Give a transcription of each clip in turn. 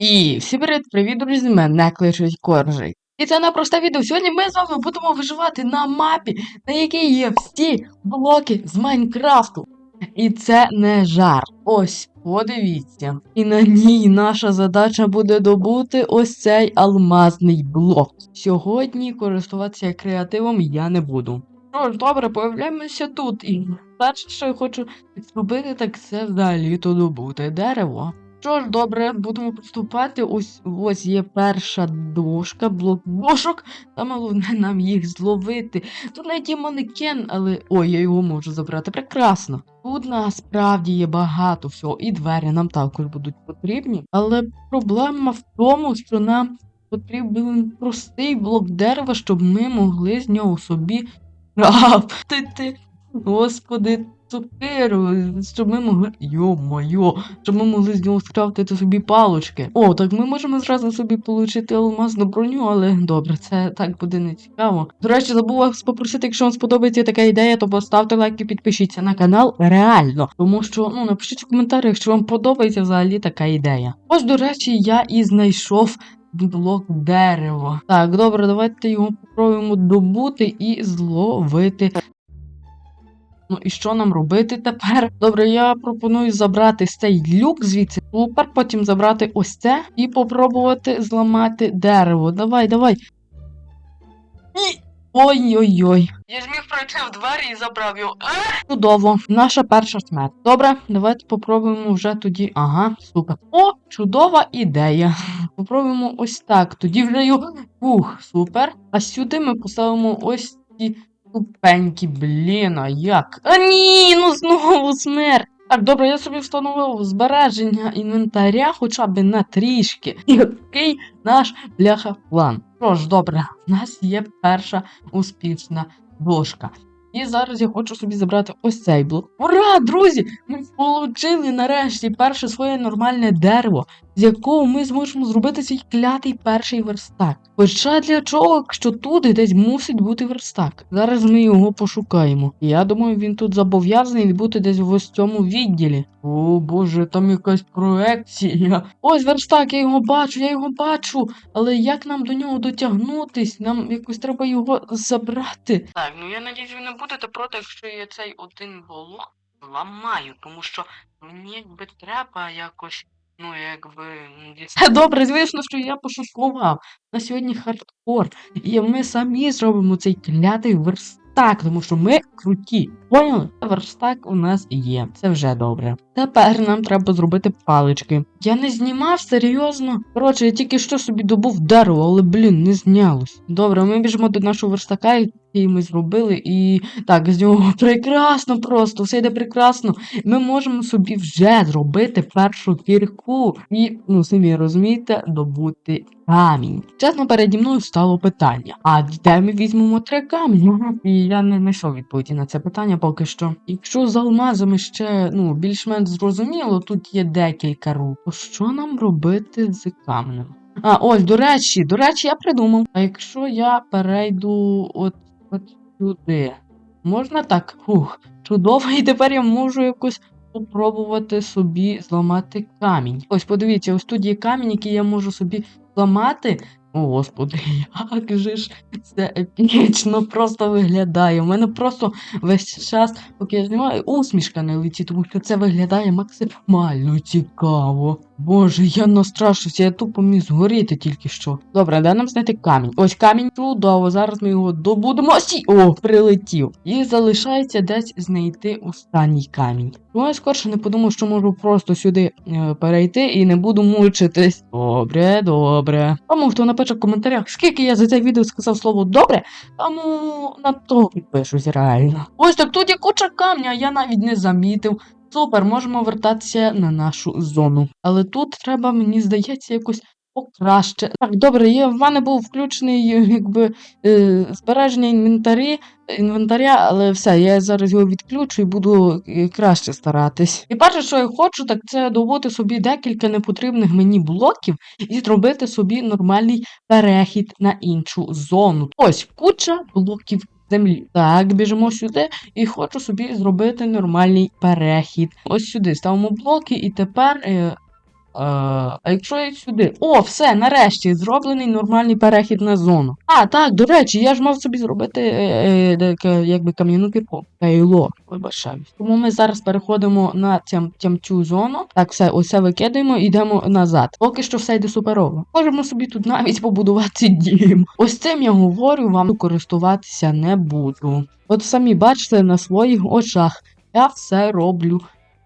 І всім привіт, привіт, друзі, мене кличуть Коржик. І це не просте відео. Сьогодні ми з вами будемо виживати на мапі, на якій є всі блоки з Майнкрафту. І це не жарт. Ось, подивіться. І на ній наша задача буде добути ось цей алмазний блок. Сьогодні користуватися креативом я не буду. Що ж, добре, появляємося тут. І перше, що я хочу зробити, так це взагалі-то добути дерево. Що ж, добре, будемо приступати. Ось ось є перша дошка, блок дошок. Саме головне нам їх зловити. Тут навіть є манекен, але. Ой, я його можу забрати. Прекрасно. Тут насправді є багато всього, і двері нам також будуть потрібні. Але проблема в тому, що нам потрібен простий блок дерева, щоб ми могли з нього собі. Господи, цукеру, щоб ми могли. Йо-моє, щоб ми могли з нього скрафтити собі палочки. О, так ми можемо зразу собі отримати алмазну броню, але добре, це так буде не цікаво. До речі, забув вас попросити, якщо вам сподобається така ідея, то поставте лайк і підпишіться на канал. Реально. Тому що, ну, напишіть в коментарях, якщо вам подобається взагалі така ідея. Ось, до речі, я і знайшов. Блок дерева. Так, добре, давайте його попробуємо добути і зловити. Ну і що нам робити тепер? Добре, я пропоную забрати цей люк звідси, супер, потім забрати ось це і попробувати зламати дерево. Давай, давай. І... Ой-ой-ой. Я зміг пройти в двері і забрав його. Чудово, наша перша смерть. Добре, давайте попробуємо вже тоді. Ага, супер. О, чудова ідея. Попробуємо ось так. Тоді вже його. Ух, супер. А сюди ми поставимо ось ці Тупенькі, блін, а як? А ні, ну знову смерть. Так, добре, я собі встановив збереження інвентаря хоча б на трішки. І такий наш бляха план. Що ж, добре, в нас є перша успішна дошка. І зараз я хочу собі забрати ось цей блок. Ура, друзі! Ми отримали нарешті перше своє нормальне дерево, з якого ми зможемо зробити свій клятий перший верстак. Хоча для чого, якщо тут десь мусить бути верстак. Зараз ми його пошукаємо. Я думаю, він тут зобов'язаний бути десь в ось цьому відділі. О боже, там якась проекція. Ось верстак, я його бачу, я його бачу. Але як нам до нього дотягнутись? Нам якось треба його забрати. Так, ну я надіюсь, ви не будете проти, якщо я цей один блок ламаю, тому що мені якби треба якось. Ну, якби. Добре, звісно, що я пошуткував. На сьогодні хардкор. І ми самі зробимо цей клятий верстак, тому що ми круті. Поняли? Верстак у нас є. Це вже добре. Тепер нам треба зробити палички. Я не знімав серйозно. Коротше, я тільки що собі добув дерево, але, блін, не знялось. Добре, ми біжимо до нашого верстака, який ми зробили, і так, з нього прекрасно просто, все йде прекрасно. Ми можемо собі вже зробити першу кірку і, ну, самі розумієте, добути камінь. Чесно, переді мною стало питання: а де ми візьмемо три камні? І я не знайшов відповіді на це питання поки що. Якщо з алмазами ще ну, більш-менш зрозуміло, тут є декілька рук, що нам робити з камнем? А, ось, до речі, до речі, я придумав. А якщо я перейду от, от сюди, можна так? Фух, чудово, і тепер я можу якось попробувати собі зламати камінь. Ось подивіться, ось тут є камінь, який я можу собі зламати. О, господи, як же ж це епічно просто виглядає. У мене просто весь час, поки я знімаю, усмішка не летить, тому що це виглядає максимально цікаво. Боже, я настрашився, я тупо міг згоріти тільки що. Добре, де нам знайти камінь? Ось камінь чудово, зараз ми його добудемо. Сі! О, прилетів. І залишається десь знайти останній камінь. Ну, я скорше не подумав, що можу просто сюди е, перейти і не буду мучитись. Добре, добре. Тому хто напише в коментарях, скільки я за це відео сказав слово добре, тому на то підпишусь реально. Ось так тут є куча камня, я навіть не замітив. Супер, можемо вертатися на нашу зону. Але тут треба, мені здається, якось покраще. Так, добре, є, в мене був включений якби е, збереження інвентарі, інвентаря, але все, я зараз його відключу і буду е, краще старатись. І перше, що я хочу, так це добути собі декілька непотрібних мені блоків і зробити собі нормальний перехід на іншу зону. Ось куча блоків землі. Так, біжимо сюди і хочу собі зробити нормальний перехід. Ось сюди ставимо блоки, і тепер. Е, А, якщо я сюди. О, все, нарешті, зроблений нормальний перехід на зону. А, так, до речі, я ж мав собі зробити е, е, ка- якби кам'яну кірку. Кайло, вибачаюсь. Тому ми зараз переходимо на тям, тямчу зону. Так, все, оце викидаємо і йдемо назад. Поки що все йде суперово. Можемо собі тут навіть побудувати дім. Ось цим я говорю, вам користуватися не буду. От самі бачите на своїх очах. Я все роблю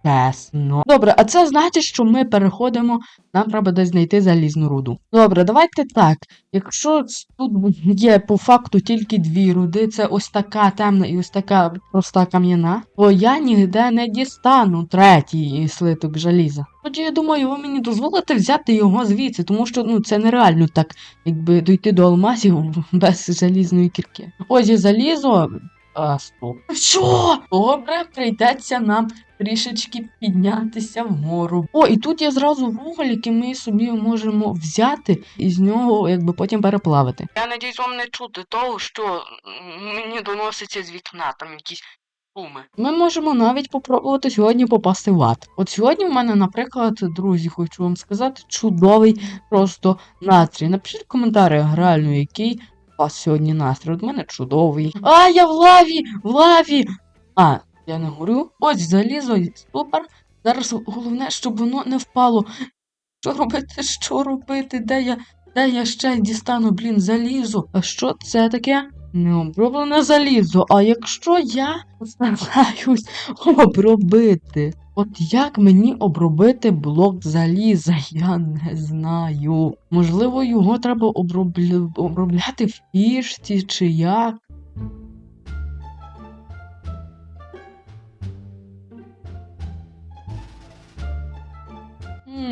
чесно. Добре, а це значить, що ми переходимо. Нам треба десь знайти залізну руду. Добре, давайте так. Якщо тут є по факту тільки дві руди, це ось така темна і ось така проста кам'яна, то я ніде не дістану третій слиток заліза. Тоді я думаю, ви мені дозволите взяти його звідси, тому що ну це нереально так, якби дойти до алмазів без залізної кірки. Ось є залізо. А, стоп. Що? Добре, прийдеться нам трішечки піднятися вгору. О, і тут є зразу вуголь, який ми собі можемо взяти і з нього якби потім переплавити. Я надіюсь, вам не чути того, що мені доноситься з вікна, там якісь. Ми можемо навіть попробувати сьогодні попасти в ад. От сьогодні в мене, наприклад, друзі, хочу вам сказати, чудовий просто настрій. Напишіть в коментарях реально, який вас сьогодні настрій. От мене чудовий. А, я в лаві! В лаві! А, я не горю. Ось залізо, супер. Зараз головне, щоб воно не впало. Що робити? Що робити? Де я? Де я ще дістану, блін, залізо? А що це таке? Необроблене залізо. А якщо я постараюсь обробити? От як мені обробити блок заліза? Я не знаю. Можливо, його треба обробля... обробляти в пішці чи як?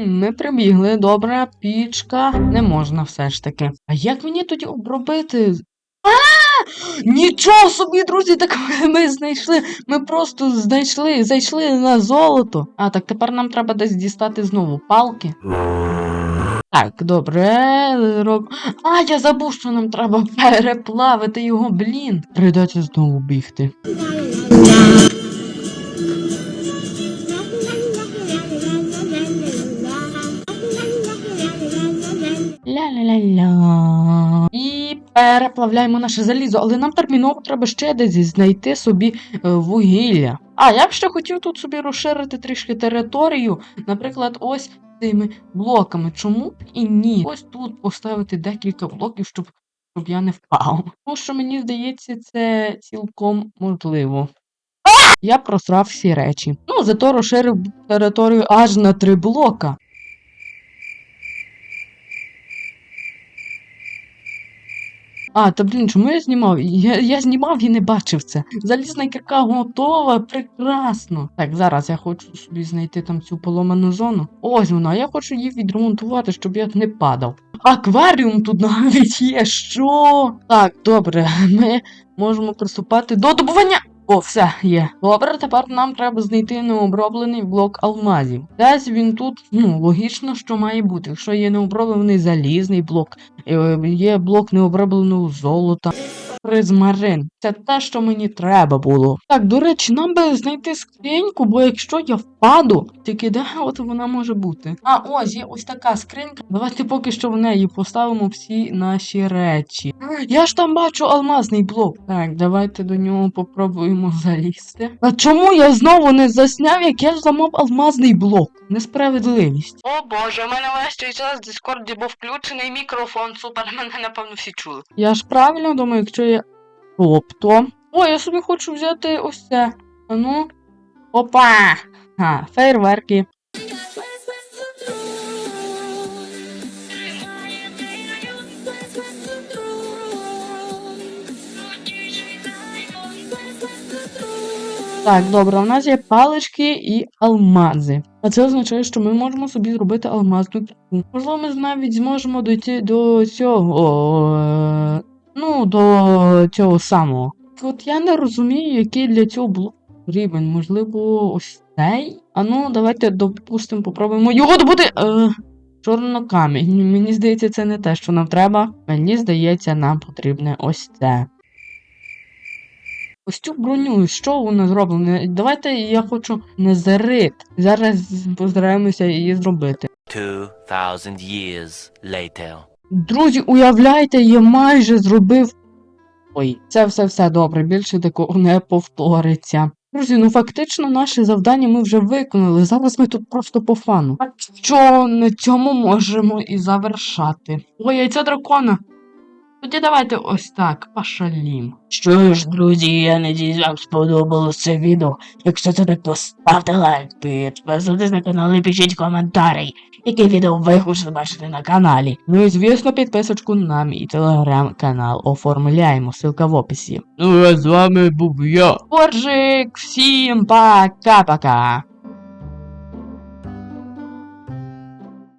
Ми прибігли, добре, пічка. Не можна все ж таки. А як мені тоді обробити? Нічого собі, друзі, так ми знайшли. Ми просто знайшли, зайшли на золото. А, так тепер нам треба десь дістати знову палки. Так, добре. Роб... А, я забув, що нам треба переплавити його, блін. Прийдеться знову бігти. Переплавляємо наше залізо, але нам терміново треба ще десь знайти собі е, вугілля. А, я б ще хотів тут собі розширити трішки територію, наприклад, ось цими блоками. Чому б і ні? Ось тут поставити декілька блоків, щоб, щоб я не впав. Тому що мені здається, це цілком можливо. Я просрав всі речі. Ну, зато розширив територію аж на три блока. А, та блін, чому я знімав? Я, я знімав і не бачив це. Залізна кірка готова, прекрасно. Так, зараз я хочу собі знайти там цю поломану зону. Ось вона, я хочу її відремонтувати, щоб я не падав. Акваріум тут навіть є. Що? Так, добре, ми можемо приступати до добування. О, все, є. Добре, тепер нам треба знайти необроблений блок алмазів. Десь він тут, ну, логічно, що має бути. Якщо є необроблений залізний блок, е, є блок необробленого золота. Призмарин. Це те, що мені треба було. Так, до речі, нам би знайти скриньку, бо якщо я впаду, тільки де от вона може бути. А, ось є ось така скринька. Давайте поки що в неї поставимо всі наші речі. Я ж там бачу алмазний блок. Так, давайте до нього попробуємо залізти. А чому я знову не засняв, як я зламав алмазний блок? Несправедливість. О боже, у мене весь цей час в Дискорді був включений мікрофон. Супер, мене напевно всі чули. Я ж правильно думаю, якщо я. Тобто. О, я собі хочу взяти ось це. А ну. Опа! Ха, фейерверки. Так, добре, у нас є палички і алмази. А це означає, що ми можемо собі зробити алмазну кірку. Можливо, ми навіть зможемо дойти до цього. е, Ну, до цього самого. От я не розумію, який для цього блок потрібен. Можливо, ось цей? А ну, давайте, допустимо, попробуємо його добути. Е, Чорнокамінь. Мені здається, це не те, що нам треба. Мені здається, нам потрібне ось це. Ось цю броню, що вона зроблена? Давайте я хочу незерит. Зараз постараємося її зробити. 2,000 years later. Друзі, уявляєте, я майже зробив. Ой, це все все добре, більше такого не повториться. Друзі, ну фактично наше завдання ми вже виконали. Зараз ми тут просто по фану. Так що на цьому можемо і завершати. Ой, яйця дракона. Тоді давайте ось так, пошалім. Що ж, друзі, я надіюсь, вам сподобалось це відео. Якщо це так, то ставте лайк, підписуйтесь на канал і пишіть коментарі, яке відео ви хочете бачити на каналі. Ну і звісно, підписочку на мій телеграм-канал оформляємо, ссылка в описі. Ну а з вами був я. Коржик, всім пока-пока.